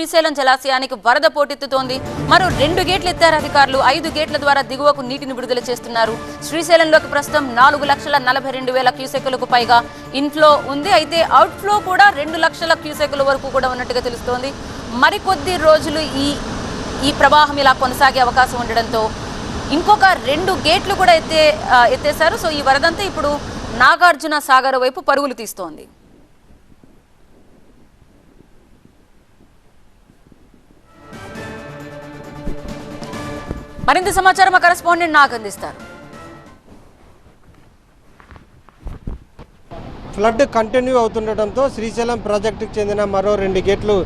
శ్రీశైలం జలాశయానికి వరద పోటెత్తుతోంది. మరో రెండు గేట్లు ఎత్తారు అధికారులు. ఐదు గేట్ల ద్వారా దిగువకు నీటిని విడుదల చేస్తున్నారు. శ్రీశైలంలోకి ప్రస్తుతం నాలుగు లక్షల నలభై రెండు వేల క్యూసెక్కులకు పైగా ఇన్ఫ్లో ఉంది. అయితే అవుట్ఫ్లో కూడా రెండు లక్షల క్యూసెక్కుల వరకు కూడా ఉన్నట్టుగా తెలుస్తోంది. మరికొద్ది రోజులు ఈ ఈ ప్రవాహం ఇలా కొనసాగే అవకాశం ఉండడంతో ఇంకొక రెండు గేట్లు కూడా ఎత్తే ఎత్తేశారు. సో ఈ వరదంతా ఇప్పుడు నాగార్జున సాగర్ వైపు పరుగులు తీస్తోంది. మరింత సమాచారం మా కరెస్పాండెంట్ నాకు అందిస్తారు. ఫ్లడ్ కంటిన్యూ అవుతుండటంతో శ్రీశైలం ప్రాజెక్టుకు చెందిన మరో రెండు గేట్లు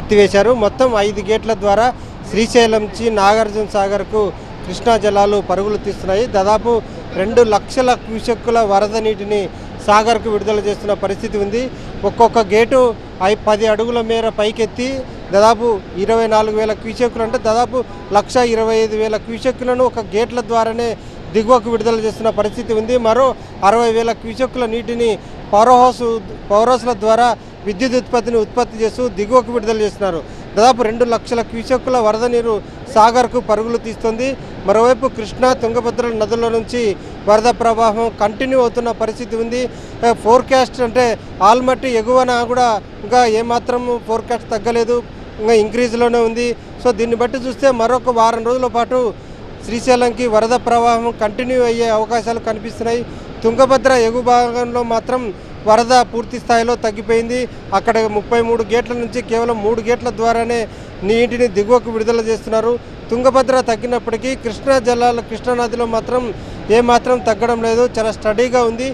ఎత్తివేశారు. మొత్తం ఐదు గేట్ల ద్వారా శ్రీశైలం నుంచి నాగార్జున సాగర్కు కృష్ణా జలాలు పరుగులు తీస్తున్నాయి. దాదాపు రెండు లక్షల క్యూసెక్కుల వరద నీటిని సాగర్కు విడుదల చేస్తున్న పరిస్థితి ఉంది. ఒక్కొక్క గేటు ఐ పది అడుగుల మేర పైకెత్తి దాదాపు ఇరవై నాలుగు వేల క్యూసెక్కులు అంటే దాదాపు లక్ష ఇరవై ఐదు వేల క్యూసెక్కులను ఒక గేట్ల ద్వారానే దిగువకు విడుదల చేస్తున్న పరిస్థితి ఉంది. మరో అరవై వేల క్యూసెక్కుల నీటిని పవర్ హౌస్ పవర్ హౌస్ల ద్వారా విద్యుత్ ఉత్పత్తిని ఉత్పత్తి చేస్తూ దిగువకు విడుదల చేస్తున్నారు. దాదాపు రెండు లక్షల క్యూసెక్కుల వరద నీరు సాగర్కు పరుగులు తీస్తుంది. మరోవైపు కృష్ణా తుంగభద్ర నదుల నుంచి వరద ప్రవాహం కంటిన్యూ అవుతున్న పరిస్థితి ఉంది. ఫోర్కాస్ట్ అంటే ఆల్మట్టి ఎగువన కూడా ఇంకా ఏమాత్రం ఫోర్కాస్ట్ తగ్గలేదు. ఇంకా ఇంక్రీజ్లోనే ఉంది. సో దీన్ని బట్టి చూస్తే మరొక వారం రోజుల పాటు శ్రీశైలంకి వరద ప్రవాహం కంటిన్యూ అయ్యే అవకాశాలు కనిపిస్తున్నాయి. తుంగభద్ర ఎగు భాగంలో మాత్రం వరద పూర్తి స్థాయిలో తగ్గిపోయింది. అక్కడ ముప్పై మూడు గేట్ల నుంచి కేవలం మూడు గేట్ల ద్వారానే నీటిని దిగువకు విడుదల చేస్తున్నారు. తుంగభద్ర తగ్గినప్పటికీ కృష్ణా జలాల కృష్ణానదిలో మాత్రం ఏమాత్రం తగ్గడం లేదు. చాలా స్టడీగా ఉంది.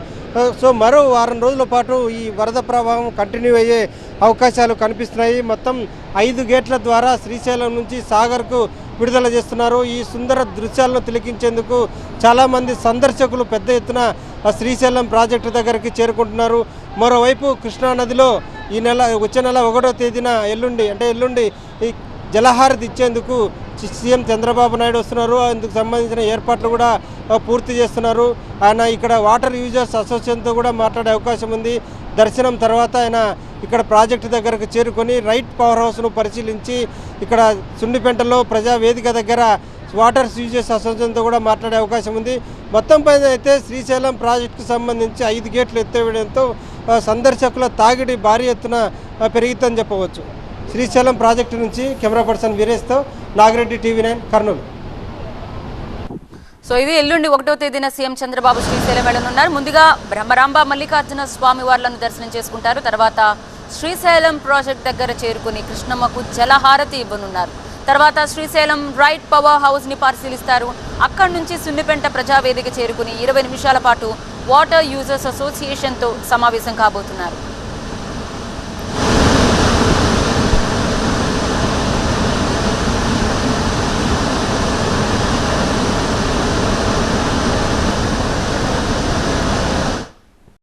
సో మరో వారం రోజుల పాటు ఈ వరద ప్రవాహం కంటిన్యూ అయ్యే అవకాశాలు కనిపిస్తున్నాయి. మొత్తం ఐదు గేట్ల ద్వారా శ్రీశైలం నుంచి సాగర్కు విడుదల చేస్తున్నారు. ఈ సుందర దృశ్యాలను తిలకించేందుకు చాలామంది సందర్శకులు పెద్ద ఎత్తున శ్రీశైలం ప్రాజెక్టు దగ్గరికి చేరుకుంటున్నారు. మరోవైపు కృష్ణా నదిలో ఈ నెల వచ్చే నెల ఒకటో తేదీన ఎల్లుండి అంటే ఎల్లుండి ఈ జలహారతి ఇచ్చేందుకు సీఎం చంద్రబాబు నాయుడు వస్తున్నారు. అందుకు సంబంధించిన ఏర్పాట్లు కూడా పూర్తి చేస్తున్నారు. ఆయన ఇక్కడ వాటర్ యూజర్స్ అసోసియేషన్తో కూడా మాట్లాడే అవకాశం ఉంది. దర్శనం తర్వాత ఆయన ఇక్కడ ప్రాజెక్టు దగ్గరకు చేరుకొని రైట్ పవర్ హౌస్ను పరిశీలించి ఇక్కడ సుండిపెంటలో ప్రజావేదిక దగ్గర వాటర్ యూజెస్ అసోసియేషన్తో కూడా మాట్లాడే అవకాశం ఉంది. మొత్తం పైన అయితే శ్రీశైలం ప్రాజెక్టుకు సంబంధించి ఐదు గేట్లు ఎత్తివేయడంతో సందర్శకుల తాగిడి భారీ ఎత్తున పెరిగిద్దని చెప్పవచ్చు. శ్రీశైలం ప్రాజెక్టు నుంచి camera person వీరేష్తో Nagireddy TV nine Kurnool. So ఇది ఎల్లుండి ఒకటో తేదీన సీఎం చంద్రబాబు శ్రీశైలం వెళ్ళనున్నారు. ముందుగా బ్రహ్మరాంబ మల్లికార్జున స్వామి వార్లను దర్శనం చేసుకుంటారు. తర్వాత శ్రీశైలం ప్రాజెక్ట్ దగ్గర చేరుకుని కృష్ణమ్మకు జలహారతి ఇవ్వనున్నారు. తర్వాత శ్రీశైలం రైట్ పవర్ హౌస్ని పరిశీలిస్తారు. అక్కడి నుంచి సున్నిపెంట ప్రజావేదిక చేరుకుని ఇరవై నిమిషాల పాటు వాటర్ యూజర్స్ అసోసియేషన్తో సమావేశం కాబోతున్నారు.